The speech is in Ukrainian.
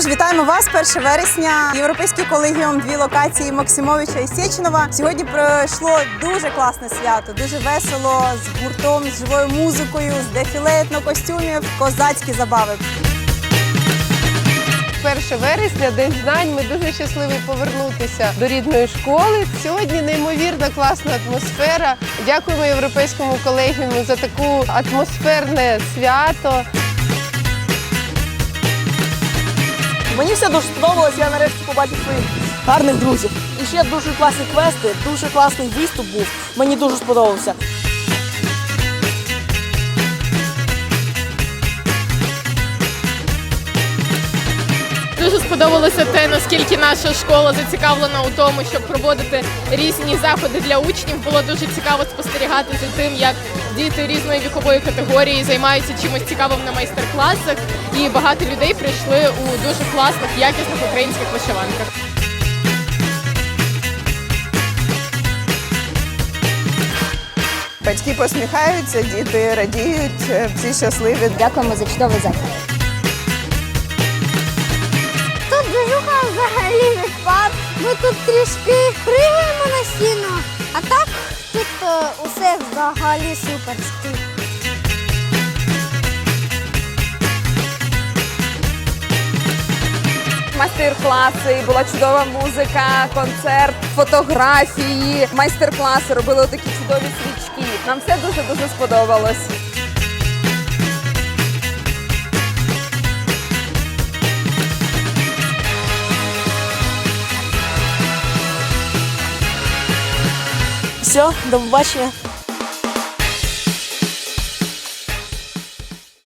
ж, вітаємо вас 1 вересня. Європейський колегіум дві локації Максимовича і Сєчинова. Сьогодні пройшло дуже класне свято, дуже весело з гуртом, з живою музикою, з дефіле етнокостюмів, козацькі забави. 1 вересня, День знань. Ми дуже щасливі повернутися до рідної школи. Сьогодні неймовірно класна атмосфера. Дякуємо європейському колегіуму за таку атмосферне свято. Мені все дуже сподобалось, я нарешті побачив своїх гарних друзів. І ще дуже класні квести, дуже класний виступ був. Мені дуже сподобався. Дуже сподобалося те, наскільки наша школа зацікавлена у тому, щоб проводити різні заходи для учнів. Було дуже цікаво спостерігати за тим, як діти різної вікової категорії займаються чимось цікавим на майстер-класах. І багато людей прийшли у дуже класних, якісних українських вишиванках. Батьки посміхаються, діти радіють, всі щасливі. Дякуємо за чудовий захід. Тут трішки пригаємо на стіну, а так тут е, усе взагалі суперськи. Майстер-класи, була чудова музика, концерт, фотографії, майстер-класи, робили такі чудові свічки. Нам все дуже дуже сподобалось. Все, до побачення.